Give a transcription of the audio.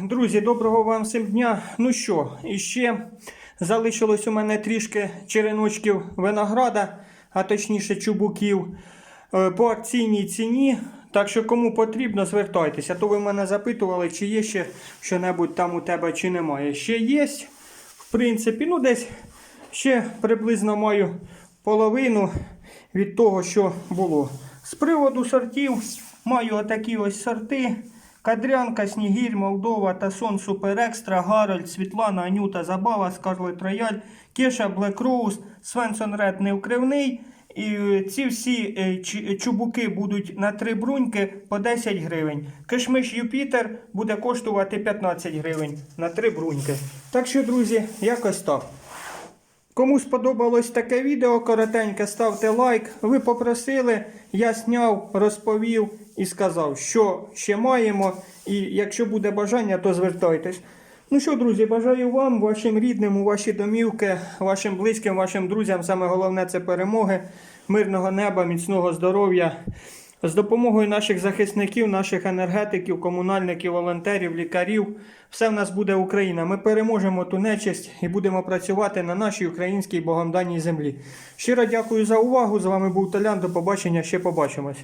Друзі, доброго вам всім дня. Ну що, іще залишилось у мене трішки череночків винограда, а точніше чубуків е, по акційній ціні. Так що кому потрібно, звертайтеся. То ви мене запитували, чи є ще що-небудь там у тебе, чи немає. Ще є, в принципі, ну десь ще приблизно маю половину від того, що було. З приводу сортів маю отакі ось сорти. Кадрянка, Снігір, Молдова, Тасон, Супер Екстра, Гарольд, Світлана, Анюта, Забава, Скарлет Рояль, Кеша, Блек Роуз, Свенсон Ред Невкривний. І е, ці всі е, чубуки будуть на три бруньки по 10 гривень. Кишмиш Юпітер буде коштувати 15 гривень на три бруньки. Так що, друзі, якось так. Кому сподобалось таке відео коротеньке, ставте лайк. Ви попросили, я зняв, розповів і сказав, що ще маємо. І якщо буде бажання, то звертайтесь. Ну що, друзі, бажаю вам, вашим рідним, у ваші домівки, вашим близьким, вашим друзям. Саме головне це перемоги, мирного неба, міцного здоров'я. З допомогою наших захисників, наших енергетиків, комунальників, волонтерів, лікарів, все в нас буде Україна. Ми переможемо ту нечисть і будемо працювати на нашій українській богомданій землі. Щиро дякую за увагу. З вами був Толян. До побачення. Ще побачимось.